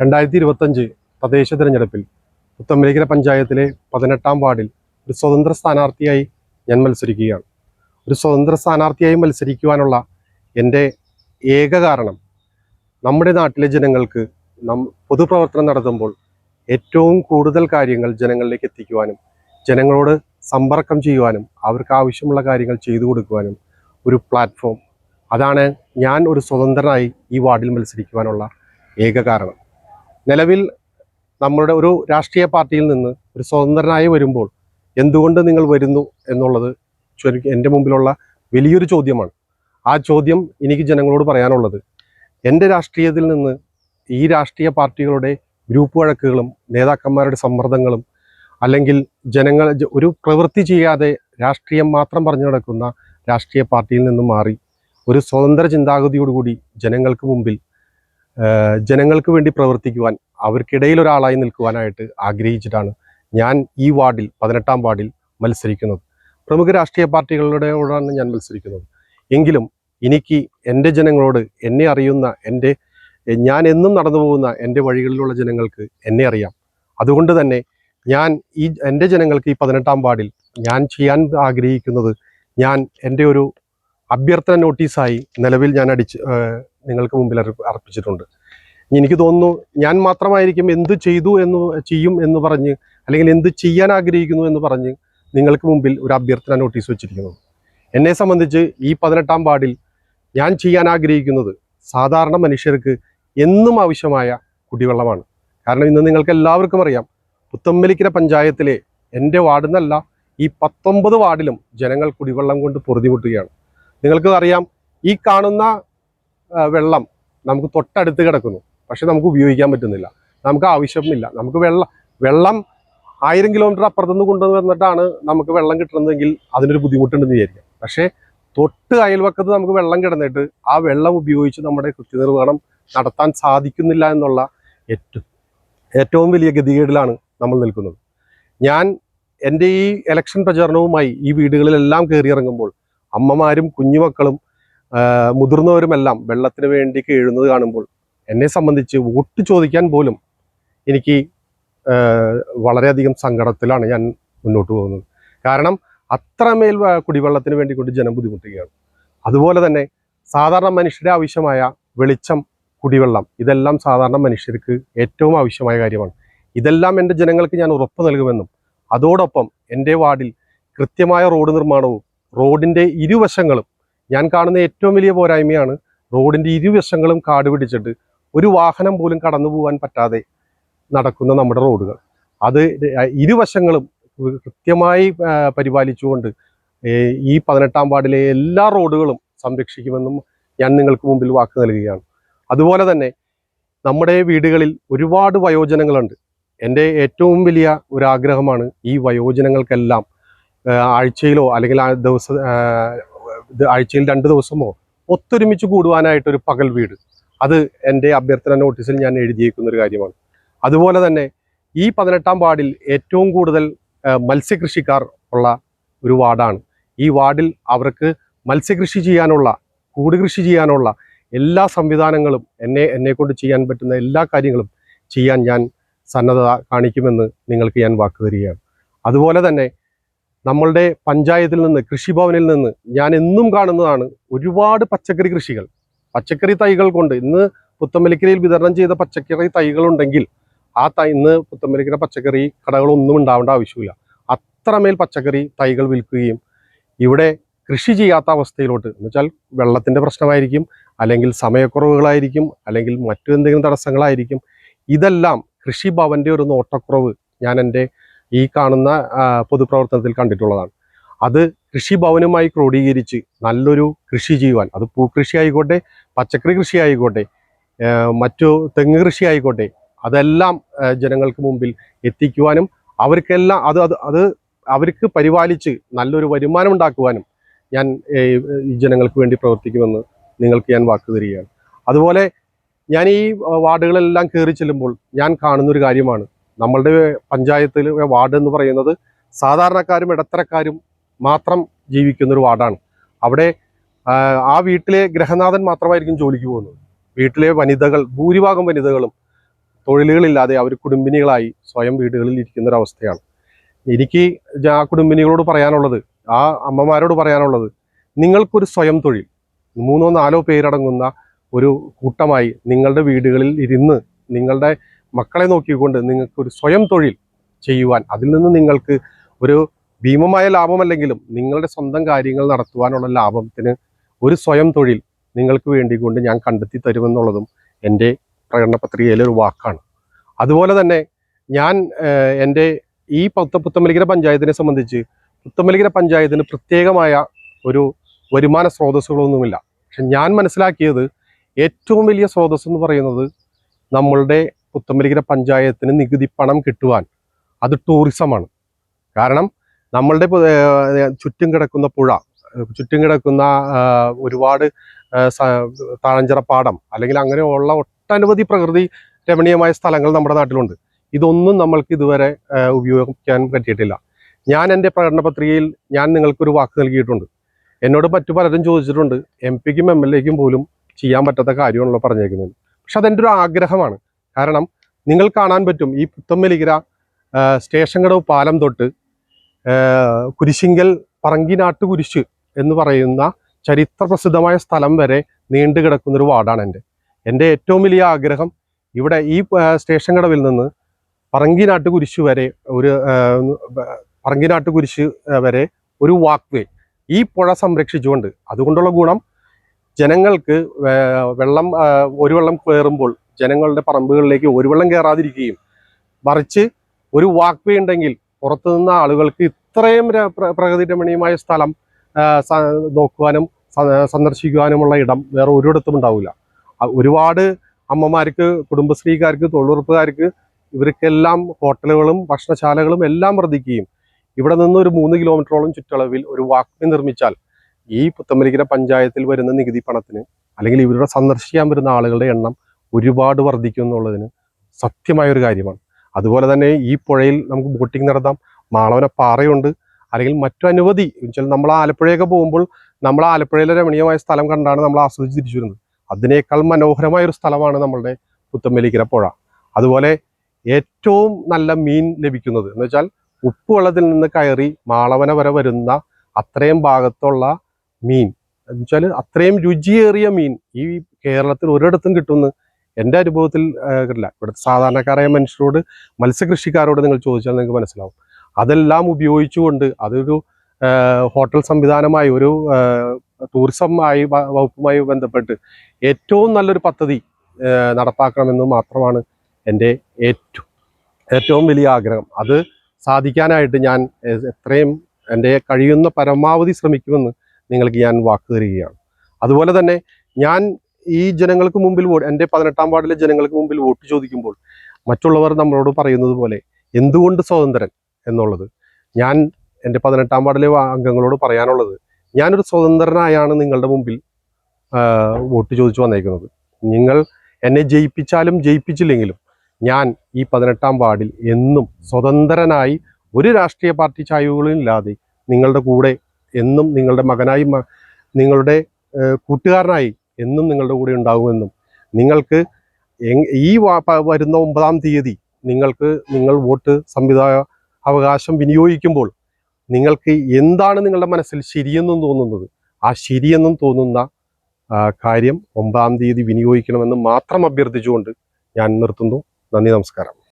രണ്ടായിരത്തി ഇരുപത്തഞ്ച് തദ്ദേശ തിരഞ്ഞെടുപ്പിൽ പുത്തമ്പലേക്കര പഞ്ചായത്തിലെ പതിനെട്ടാം വാർഡിൽ ഒരു സ്വതന്ത്ര സ്ഥാനാർത്ഥിയായി ഞാൻ മത്സരിക്കുകയാണ്. ഒരു സ്വതന്ത്ര സ്ഥാനാർത്ഥിയായി മത്സരിക്കുവാനുള്ള എന്റെ ഏക കാരണം നമ്മുടെ നാട്ടിലെ ജനങ്ങൾക്ക് നം പൊതുപ്രവർത്തനം നടത്തുമ്പോൾ ഏറ്റവും കൂടുതൽ കാര്യങ്ങൾ ജനങ്ങളിലേക്ക് എത്തിക്കുവാനും ജനങ്ങളോട് സമ്പർക്കം ചെയ്യുവാനും അവർക്ക് ആവശ്യമുള്ള കാര്യങ്ങൾ ചെയ്തു കൊടുക്കുവാനും ഒരു പ്ലാറ്റ്ഫോം അതാണ് ഞാൻ ഒരു സ്വതന്ത്രനായി ഈ വാർഡിൽ മത്സരിക്കുവാനുള്ള ഏക കാരണം. നിലവിൽ നമ്മളുടെ ഒരു രാഷ്ട്രീയ പാർട്ടിയിൽ നിന്ന് ഒരു സ്വതന്ത്രനായി വരുമ്പോൾ എന്തുകൊണ്ട് നിങ്ങൾ വരുന്നു എന്നുള്ളത് എന്റെ മുമ്പിലുള്ള വലിയൊരു ചോദ്യമാണ്. ആ ചോദ്യം എനിക്ക് ജനങ്ങളോട് പറയാനുള്ളത്. എന്റെ രാഷ്ട്രീയത്തിൽ നിന്ന് ഈ രാഷ്ട്രീയ പാർട്ടികളുടെ ഗ്രൂപ്പ് വഴക്കുകളും നേതാക്കന്മാരുടെ സമ്മർദ്ദങ്ങളും അല്ലെങ്കിൽ ജനങ്ങൾ ഒരു പ്രവൃത്തി ചെയ്യാതെ രാഷ്ട്രീയം മാത്രം പറഞ്ഞു നടക്കുന്ന രാഷ്ട്രീയ പാർട്ടിയിൽ നിന്നും മാറി ഒരു സ്വതന്ത്ര ചിന്താഗതിയോടുകൂടി ജനങ്ങൾക്ക് മുമ്പിൽ ജനങ്ങൾക്ക് വേണ്ടി പ്രവർത്തിക്കുവാൻ അവർക്കിടയിൽ ഒരാളായി നിൽക്കുവാനായിട്ട് ആഗ്രഹിച്ചിട്ടാണ് ഞാൻ ഈ വാർഡിൽ പതിനെട്ടാം വാർഡിൽ മത്സരിക്കുന്നത്. പ്രമുഖ രാഷ്ട്രീയ പാർട്ടികളുടെയോടാണ് ഞാൻ മത്സരിക്കുന്നത്. എങ്കിലും എനിക്ക് എന്റെ ജനങ്ങളോട് എന്നെ അറിയുന്ന എന്റെ ഞാൻ എന്നും നടന്നു പോകുന്ന എന്റെ വഴികളിലുള്ള ജനങ്ങൾക്ക് എന്നെ അറിയാം. അതുകൊണ്ട് തന്നെ ഞാൻ ഈ എന്റെ ജനങ്ങൾക്ക് ഈ പതിനെട്ടാം വാർഡിൽ ഞാൻ ചെയ്യാൻ ആഗ്രഹിക്കുന്നത് ഞാൻ എന്റെ ഒരു അഭ്യർത്ഥന നോട്ടീസായി നിലവിൽ ഞാൻ അടിച്ച് നിങ്ങൾക്ക് മുമ്പിൽ അർപ്പിച്ചിട്ടുണ്ട്. എനിക്ക് തോന്നുന്നു ഞാൻ മാത്രമായിരിക്കും എന്ത് ചെയ്തു എന്ന് ചെയ്യും എന്ന് പറഞ്ഞ് അല്ലെങ്കിൽ എന്ത് ചെയ്യാൻ ആഗ്രഹിക്കുന്നു എന്ന് പറഞ്ഞ് നിങ്ങൾക്ക് മുമ്പിൽ ഒരു അഭ്യർത്ഥന നോട്ടീസ് വെച്ചിരിക്കുന്നു. എന്നെ സംബന്ധിച്ച് ഈ പതിനെട്ടാം വാർഡിൽ ഞാൻ ചെയ്യാൻ ആഗ്രഹിക്കുന്നത് സാധാരണ മനുഷ്യർക്ക് എന്നും ആവശ്യമായ കുടിവെള്ളമാണ്. കാരണം ഇന്ന് നിങ്ങൾക്ക് എല്ലാവർക്കും അറിയാം പുത്തമ്പലിക്കര പഞ്ചായത്തിലെ എന്റെ വാർഡിൽ നിന്നല്ല ഈ പത്തൊമ്പത് വാർഡിലും ജനങ്ങൾ കുടിവെള്ളം കൊണ്ട് പൊറുതിമുട്ടുകയാണ് നിങ്ങൾക്ക് അറിയാം ഈ കാണുന്ന വെള്ളം നമുക്ക് തൊട്ടടുത്ത് കിടക്കുന്നു. പക്ഷെ നമുക്ക് ഉപയോഗിക്കാൻ പറ്റുന്നില്ല. നമുക്ക് ആവശ്യമില്ല. നമുക്ക് വെള്ളം വെള്ളം ആയിരം കിലോമീറ്റർ അപ്പുറത്തുനിന്ന് കൊണ്ടുവന്നിട്ടാണ് നമുക്ക് വെള്ളം കിട്ടുന്നതെങ്കിൽ അതിനൊരു ബുദ്ധിമുട്ടുണ്ടെന്ന് വിചാരിക്കാം. പക്ഷേ തൊട്ട് അയൽവക്കത്ത് നമുക്ക് വെള്ളം കിടന്നിട്ട് ആ വെള്ളം ഉപയോഗിച്ച് നമ്മുടെ കൃത്യനിർവഹണം നടത്താൻ സാധിക്കുന്നില്ല എന്നുള്ള ഏറ്റവും ഏറ്റവും വലിയ ഗതികേടിലാണ് നമ്മൾ നിൽക്കുന്നത്. ഞാൻ എന്റെ ഈ ഇലക്ഷൻ പ്രചാരണവുമായി ഈ വീടുകളിലെല്ലാം കയറിയിറങ്ങുമ്പോൾ അമ്മമാരും കുഞ്ഞുമക്കളും മുതിർന്നവരുമെല്ലാം വെള്ളത്തിന് വേണ്ടി കീഴുന്നത് കാണുമ്പോൾ എന്നെ സംബന്ധിച്ച് വോട്ട് ചോദിക്കാൻ പോലും എനിക്ക് വളരെയധികം സങ്കടത്തിലാണ് ഞാൻ മുന്നോട്ട് പോകുന്നത്. കാരണം അത്രമേൽ കുടിവെള്ളത്തിന് വേണ്ടി കൊണ്ട് ജനം ബുദ്ധിമുട്ടുകയാണ്. അതുപോലെ തന്നെ സാധാരണ മനുഷ്യരെ ആവശ്യമായ വെളിച്ചം കുടിവെള്ളം ഇതെല്ലാം സാധാരണ മനുഷ്യർക്ക് ഏറ്റവും ആവശ്യമായ കാര്യമാണ്. ഇതെല്ലാം എന്റെ ജനങ്ങൾക്ക് ഞാൻ ഉറപ്പ് നൽകുമെന്നും അതോടൊപ്പം എന്റെ വാർഡിൽ കൃത്യമായ റോഡ് നിർമ്മാണവും റോഡിന്റെ ഇരുവശങ്ങളും ഞാൻ കാണുന്ന ഏറ്റവും വലിയ പോരായ്മയാണ് റോഡിന്റെ ഇരുവശങ്ങളും കാട് പിടിച്ചിട്ട് ഒരു വാഹനം പോലും കടന്നു പോകാൻ പറ്റാതെ നടക്കുന്ന നമ്മുടെ റോഡുകൾ. അത് ഇരുവശങ്ങളും കൃത്യമായി പരിപാലിച്ചുകൊണ്ട് ഈ പതിനെട്ടാം വാർഡിലെ എല്ലാ റോഡുകളും സംരക്ഷിക്കുമെന്നും ഞാൻ നിങ്ങൾക്ക് മുമ്പിൽ വാക്ക് നൽകുകയാണ്. അതുപോലെ തന്നെ നമ്മുടെ വീടുകളിൽ ഒരുപാട് വയോജനങ്ങളുണ്ട്. എന്റെ ഏറ്റവും വലിയ ഒരു ആഗ്രഹമാണ് ഈ വയോജനങ്ങൾക്കെല്ലാം ആഴ്ചയിലോ അല്ലെങ്കിൽ ദിവസ ഇത് ആഴ്ചയിൽ രണ്ട് ദിവസമോ ഒത്തൊരുമിച്ച് കൂടുവാനായിട്ട് ഒരു പകൽ വീട്. അത് എന്റെ അഭ്യർത്ഥന നോട്ടീസിൽ ഞാൻ എഴുതിയേക്കുന്ന ഒരു കാര്യമാണ്. അതുപോലെ തന്നെ ഈ പതിനെട്ടാം വാർഡിൽ ഏറ്റവും കൂടുതൽ മത്സ്യകൃഷിക്കാർ ഉള്ള ഒരു വാർഡാണ്. ഈ വാർഡിൽ അവർക്ക് മത്സ്യകൃഷി ചെയ്യാനുള്ള കൂട് കൃഷി ചെയ്യാനുള്ള എല്ലാ സംവിധാനങ്ങളും എന്നെ എന്നെ കൊണ്ട് ചെയ്യാൻ പറ്റുന്ന എല്ലാ കാര്യങ്ങളും ചെയ്യാൻ ഞാൻ സന്നദ്ധത കാണിക്കുമെന്ന് നിങ്ങൾക്ക് ഞാൻ വാക്ക് തരികയാണ്. അതുപോലെ തന്നെ നമ്മളുടെ പഞ്ചായത്തിൽ നിന്ന് കൃഷിഭവനിൽ നിന്ന് ഞാൻ എന്നും കാണുന്നതാണ് ഒരുപാട് പച്ചക്കറി കൃഷികൾ. പച്ചക്കറി തൈകൾ കൊണ്ട് ഇന്ന് പുത്തമ്പലിക്കരയിൽ വിതരണം ചെയ്ത പച്ചക്കറി തൈകളുണ്ടെങ്കിൽ ആ തൈ ഇന്ന് പുത്തമ്പലിക്കര പച്ചക്കറി കടകളൊന്നും ഉണ്ടാവേണ്ട ആവശ്യമില്ല. അത്രമേൽ പച്ചക്കറി തൈകൾ വിൽക്കുകയും ഇവിടെ കൃഷി ചെയ്യാത്ത അവസ്ഥയിലോട്ട് എന്ന് വെച്ചാൽ വെള്ളത്തിന്റെ പ്രശ്നമായിരിക്കും അല്ലെങ്കിൽ സമയക്കുറവുകളായിരിക്കും അല്ലെങ്കിൽ മറ്റു എന്തെങ്കിലും തടസ്സങ്ങളായിരിക്കും. ഇതെല്ലാം കൃഷിഭവന്റെ ഒരു നോട്ടക്കുറവ് ഞാൻ എന്റെ ഈ കാണുന്ന പൊതുപ്രവർത്തനത്തിൽ കണ്ടിട്ടുള്ളതാണ്. അത് കൃഷിഭവനുമായി ക്രോഡീകരിച്ച് നല്ലൊരു കൃഷി ചെയ്യുവാൻ അത് പൂക്കൃഷി ആയിക്കോട്ടെ പച്ചക്കറി കൃഷി ആയിക്കോട്ടെ മറ്റു തെങ്ങ് കൃഷി ആയിക്കോട്ടെ അതെല്ലാം ജനങ്ങൾക്ക് മുമ്പിൽ എത്തിക്കുവാനും അവർക്കെല്ലാം അത് അത് അത് അവർക്ക് പരിപാലിച്ച് നല്ലൊരു വരുമാനം ഉണ്ടാക്കുവാനും ഞാൻ ജനങ്ങൾക്ക് വേണ്ടി പ്രവർത്തിക്കുമെന്ന് നിങ്ങൾക്ക് ഞാൻ വാക്ക് തരികയാണ്. അതുപോലെ ഞാൻ ഈ വാർഡുകളെല്ലാം കയറി ചെല്ലുമ്പോൾ ഞാൻ കാണുന്നൊരു കാര്യമാണ്. നമ്മളുടെ പഞ്ചായത്തിൽ വാർഡ് എന്ന് പറയുന്നത് സാധാരണക്കാരും ഇടത്തരക്കാരും മാത്രം ജീവിക്കുന്ന ഒരു വാർഡാണ്. അവിടെ ആ, വീട്ടിലെ ഗ്രഹനാഥൻ മാത്രമായിരിക്കും ജോലിക്ക് പോകുന്നത്. വീട്ടിലെ വനിതകൾ ഭൂരിഭാഗം വനിതകളും തൊഴിലുകളില്ലാതെ അവർ കുടുംബിനികളായി സ്വയം വീടുകളിൽ ഇരിക്കുന്ന ഒരു അവസ്ഥയാണ് എനിക്ക് ആ കുടുംബിനികളോട് പറയാനുള്ളത് ആ അമ്മമാരോട് പറയാനുള്ളത് നിങ്ങൾക്കൊരു സ്വയം തൊഴിൽ മൂന്നോ നാലോ പേരടങ്ങുന്ന ഒരു കൂട്ടമായി നിങ്ങളുടെ വീടുകളിൽ ഇരുന്ന് നിങ്ങളുടെ മക്കളെ നോക്കിക്കൊണ്ട് നിങ്ങൾക്ക് ഒരു സ്വയം തൊഴിൽ ചെയ്യുവാൻ അതിൽ നിന്ന് നിങ്ങൾക്ക് ഒരു ഭീമമായ ലാഭമല്ലെങ്കിലും നിങ്ങളുടെ സ്വന്തം കാര്യങ്ങൾ നടത്തുവാനുള്ള ലാഭത്തിന് ഒരു സ്വയം തൊഴിൽ നിങ്ങൾക്ക് വേണ്ടി കൊണ്ട് ഞാൻ കണ്ടെത്തി തരുമെന്നുള്ളതും എന്റെ പ്രകടന പത്രികയിലെ ഒരു വാക്കാണ്. അതുപോലെ തന്നെ ഞാൻ എന്റെ ഈ പുത്ത പുത്തമലിക്കര പഞ്ചായത്തിനെ സംബന്ധിച്ച് പുത്തമലിക്കര പഞ്ചായത്തിന് പ്രത്യേകമായ ഒരു വരുമാന സ്രോതസ്സുകളൊന്നുമില്ല. പക്ഷെ ഞാൻ മനസ്സിലാക്കിയത് ഏറ്റവും വലിയ സ്രോതസ് എന്ന് പറയുന്നത് നമ്മളുടെ പുത്തമലിക്കര പഞ്ചായത്തിന് നികുതി പണം കിട്ടുവാൻ അത് ടൂറിസമാണ്. കാരണം നമ്മളുടെ ചുറ്റും കിടക്കുന്ന പുഴ ചുറ്റും കിടക്കുന്ന ഒരുപാട് താഴഞ്ചിറ പാടം അല്ലെങ്കിൽ അങ്ങനെയുള്ള ഒട്ടനവധി പ്രകൃതി രമണീയമായ സ്ഥലങ്ങൾ നമ്മുടെ നാട്ടിലുണ്ട്. ഇതൊന്നും നമ്മൾക്ക് ഇതുവരെ ഉപയോഗിക്കാൻ പറ്റിയിട്ടില്ല. ഞാൻ എന്റെ പ്രകടന പത്രികയിൽ ഞാൻ നിങ്ങൾക്കൊരു വാക്ക് നൽകിയിട്ടുണ്ട്. എന്നോട് മറ്റു പലരും ചോദിച്ചിട്ടുണ്ട് എം പിക്കും എം എൽ എക്കും പോലും ചെയ്യാൻ പറ്റാത്ത കാര്യമാണല്ലോ പറഞ്ഞേക്കുന്നത്. പക്ഷെ അതെന്റെ ഒരു ആഗ്രഹമാണ്. കാരണം നിങ്ങൾ കാണാൻ പറ്റും ഈ പുത്തമ്പലിക്കര സ്റ്റേഷൻകടവ് സ്റ്റേഷൻ കടവ് പാലം തൊട്ട് കുരിശിങ്കൽ പറങ്കിനാട്ട് കുരിശ് എന്ന് പറയുന്ന ചരിത്ര പ്രസിദ്ധമായ സ്ഥലം വരെ നീണ്ടു കിടക്കുന്നൊരു വാർഡാണ് എന്റെ. എന്റെ ഏറ്റവും വലിയ ആഗ്രഹം ഇവിടെ ഈ സ്റ്റേഷൻ കടവിൽ നിന്ന് പറങ്കിനാട്ട് കുരിശ് വരെ ഒരു പറങ്കിനാട്ട് കുരിശ് വരെ ഒരു വാക്ക് വേ ഈ പുഴ സംരക്ഷിച്ചുകൊണ്ട്. അതുകൊണ്ടുള്ള ഗുണം ജനങ്ങൾക്ക് വെള്ളം ഒരു വെള്ളം കയറുമ്പോൾ ജനങ്ങളുടെ പറമ്പുകളിലേക്ക് ഒരു വെള്ളം കയറാതിരിക്കുകയും മറിച്ച് ഒരു വാക്ക് വേ ഉണ്ടെങ്കിൽ പുറത്തു നിന്ന ആളുകൾക്ക് ഇത്രയും ര- പ്രകൃതി രമണീയമായ സ്ഥലം നോക്കുവാനും സന്ദർശിക്കുവാനുമുള്ള ഇടം വേറെ ഒരിടത്തും ഉണ്ടാവില്ല. ഒരുപാട് അമ്മമാർക്ക് കുടുംബശ്രീക്കാർക്ക് തൊഴിലുറപ്പുകാർക്ക് ഇവർക്കെല്ലാം ഹോട്ടലുകളും ഭക്ഷണശാലകളും എല്ലാം വർദ്ധിക്കുകയും ഇവിടെ നിന്ന് ഒരു മൂന്ന് കിലോമീറ്ററോളം ചുറ്റളവിൽ ഒരു വാക്ക് നിർമ്മിച്ചാൽ ഈ പുത്തമ്പലിക്കര പഞ്ചായത്തിൽ വരുന്ന നികുതി പണത്തിന് അല്ലെങ്കിൽ ഇവരുടെ സന്ദർശിക്കാൻ വരുന്ന ആളുകളുടെ എണ്ണം ഒരുപാട് വർദ്ധിക്കും എന്നുള്ളതിന് സത്യമായൊരു കാര്യമാണ്. അതുപോലെ തന്നെ ഈ പുഴയിൽ നമുക്ക് ബോട്ടിംഗ് നടത്താം. മാളവന പാറയുണ്ട്. അല്ലെങ്കിൽ മറ്റു അനവധി എന്നുവെച്ചാൽ നമ്മൾ ആലപ്പുഴയൊക്കെ പോകുമ്പോൾ നമ്മൾ ആലപ്പുഴയിലെ രമണീയമായ സ്ഥലം കണ്ടാണ് നമ്മൾ ആസ്വദിച്ച് തിരിച്ചു വരുന്നത്. അതിനേക്കാൾ മനോഹരമായ ഒരു സ്ഥലമാണ് നമ്മളുടെ പുത്തമ്പലിക്കര പുഴ. അതുപോലെ ഏറ്റവും നല്ല മീൻ ലഭിക്കുന്നത് എന്ന് വെച്ചാൽ ഉപ്പുവെള്ളത്തിൽ നിന്ന് കയറി മാളവന വരെ വരുന്ന അത്രയും ഭാഗത്തുള്ള മീൻ. എന്ന് വെച്ചാൽ അത്രയും രുചിയേറിയ മീൻ ഈ കേരളത്തിൽ ഒരിടത്തും കിട്ടുമെന്ന് എന്റെ അനുഭവത്തിൽ കിട്ടില്ല ഇവിടുത്തെ സാധാരണക്കാരായ മനുഷ്യരോട് മത്സ്യകൃഷിക്കാരോട് നിങ്ങൾ ചോദിച്ചാൽ നിങ്ങൾക്ക് മനസ്സിലാവും. അതെല്ലാം ഉപയോഗിച്ചുകൊണ്ട് അതൊരു ഹോട്ടൽ സംവിധാനമായി ഒരു ടൂറിസം ആയി വകുപ്പുമായി ബന്ധപ്പെട്ട് ഏറ്റവും നല്ലൊരു പദ്ധതി നടപ്പാക്കണമെന്ന് മാത്രമാണ് എന്റെ ഏറ്റവും ഏറ്റവും വലിയ ആഗ്രഹം. അത് സാധിക്കാനായിട്ട് ഞാൻ എത്രയും എന്റെ കഴിയുന്ന പരമാവധി ശ്രമിക്കുമെന്ന് നിങ്ങൾക്ക് ഞാൻ വാക്ക് തരികയാണ്. അതുപോലെ തന്നെ ഞാൻ ഈ ജനങ്ങൾക്ക് മുമ്പിൽ വോട്ട് എന്റെ പതിനെട്ടാം വാർഡിലെ ജനങ്ങൾക്ക് മുമ്പിൽ വോട്ട് ചോദിക്കുമ്പോൾ മറ്റുള്ളവർ നമ്മളോട് പറയുന്നത് പോലെ എന്തുകൊണ്ട് സ്വതന്ത്രൻ എന്നുള്ളത്? ഞാൻ എന്റെ പതിനെട്ടാം വാർഡിലെ അംഗങ്ങളോട് പറയാനുള്ളത് ഞാനൊരു സ്വതന്ത്രനായാണ് നിങ്ങളുടെ മുമ്പിൽ വോട്ട് ചോദിച്ചു വന്നേക്കുന്നത്. നിങ്ങൾ എന്നെ ജയിപ്പിച്ചാലും ജയിപ്പിച്ചില്ലെങ്കിലും ഞാൻ ഈ പതിനെട്ടാം വാർഡിൽ എന്നും സ്വതന്ത്രനായി ഒരു രാഷ്ട്രീയ പാർട്ടി ചായവുകളും ഇല്ലാതെ നിങ്ങളുടെ കൂടെ എന്നും നിങ്ങളുടെ മകനായി നിങ്ങളുടെ കൂട്ടുകാരനായി എന്നും നിങ്ങളുടെ കൂടെ ഉണ്ടാകുമെന്നും. നിങ്ങൾക്ക് ഈ വരുന്ന ഒമ്പതാം തീയതി നിങ്ങൾക്ക് നിങ്ങൾ വോട്ട് സംവിധായ അവകാശം വിനിയോഗിക്കുമ്പോൾ നിങ്ങൾക്ക് എന്താണ് നിങ്ങളുടെ മനസ്സിൽ ശരിയെന്നും തോന്നുന്നത്? ആ ശരിയെന്നും തോന്നുന്ന കാര്യം ഒമ്പതാം തീയതി വിനിയോഗിക്കണമെന്ന് മാത്രം അഭ്യർത്ഥിച്ചുകൊണ്ട് ഞാൻ നിർത്തുന്നു. നന്ദി നമസ്കാരം.